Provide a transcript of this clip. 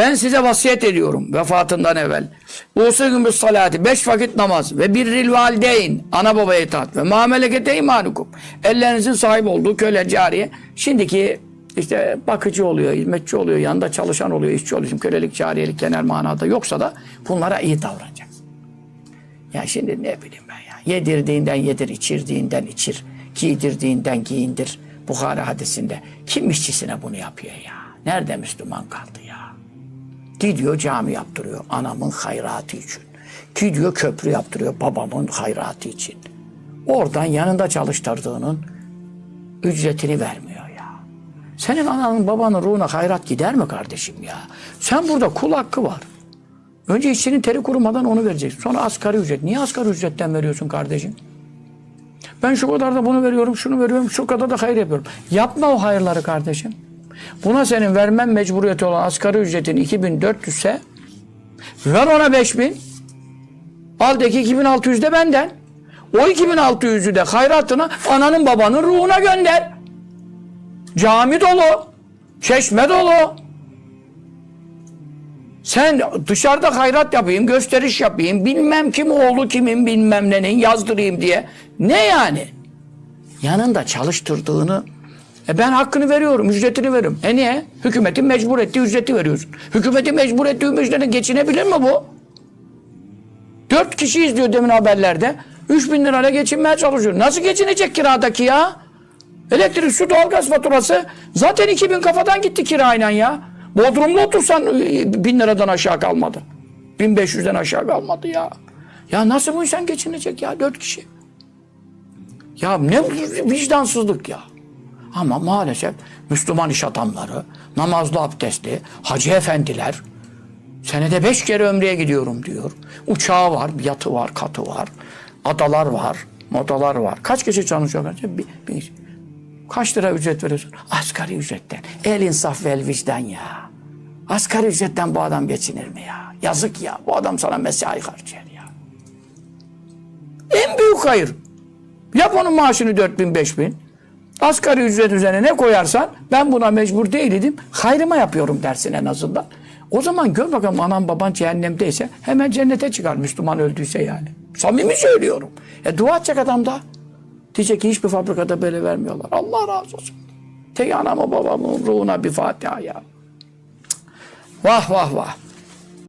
Ben size vasiyet ediyorum vefatından evvel. Usugün bis salati. Beş vakit namaz. Ve birril valideyn. Ana babaya itaat. Ve muamelekete imanukum. Ellerinizin sahip olduğu köle cariye. Şimdiki işte bakıcı oluyor, hizmetçi oluyor, yanında çalışan oluyor, işçi oluyor. Şimdi kölelik, cariyelik genel manada yoksa da bunlara iyi davranacaksın. Ya şimdi ne bileyim ben ya. Yedirdiğinden yedir, içirdiğinden içir. Giydirdiğinden giyindir. Bukhara hadisinde. Kim işçisine bunu yapıyor ya? Nerede Müslüman kaldı ya? Gidiyor cami yaptırıyor anamın hayratı için. Gidiyor köprü yaptırıyor babamın hayratı için. Oradan yanında çalıştırdığının ücretini vermiyor ya. Senin ananın babanın ruhuna hayrat gider mi kardeşim ya? Sen burada kul hakkı var. Önce işçinin teri kurumadan onu vereceksin. Sonra asgari ücret. Niye asgari ücretten veriyorsun kardeşim? Ben şu kadar da bunu veriyorum, şunu veriyorum, şu kadar da hayır yapıyorum. Yapma o hayırları kardeşim. Buna senin vermen mecburiyeti olan asgari ücretin 2400 ise ver ona 5000. Al de ki 2600 de benden. O 2600'ü de hayratına ananın babanın ruhuna gönder. Cami dolu. Çeşme dolu. Sen dışarıda hayrat yapayım, gösteriş yapayım, bilmem kim oğlu kimin bilmem nenin yazdırayım diye. Ne yani? Yanında çalıştırdığını e ben hakkını veriyorum, ücretini veriyorum. E niye? Hükümetin mecbur ettiği ücreti veriyorsun. Hükümetin mecbur ettiği ücretle geçinebilir mi bu? Dört kişi izliyor demin haberlerde. Üç bin lirayla geçinmeye çalışıyor. Nasıl geçinecek kiradaki ya? Elektrik, su, doğalgaz faturası zaten 2000 kafadan gitti kirayla ya. Bodrum'da otursan e, bin liradan aşağı kalmadı. 1500'den aşağı kalmadı ya. Ya nasıl bu insan geçinecek ya dört kişi? Ya ne vicdansızlık ya. Ama maalesef Müslüman iş adamları, namazlı abdestli, hacı efendiler senede beş kere ömreye gidiyorum diyor. Uçağı var, yatı var, katı var, adalar var, modalar var. Kaç kişi çalışıyor? Bir, bir, Kaç lira ücret veriyorsun? Asgari ücretten. El insaf vel vicdan ya. Asgari ücretten bu adam geçinir mi ya? Yazık ya. Bu adam sana mesai harcar ya. En büyük hayır. Yap onun maaşını 4000 5000. Asgari ücret üzerine ne koyarsan ben buna mecbur değildim. Hayrıma yapıyorum dersin en azından. O zaman gör bakalım anam baban cehennemdeyse hemen cennete çıkar Müslüman öldüyse yani. Samimi söylüyorum. E dua edecek adam da. Diyecek ki hiçbir fabrikada böyle vermiyorlar. Allah razı olsun. Tek anamı babamın ruhuna bir Fatiha ya. Vah vah vah.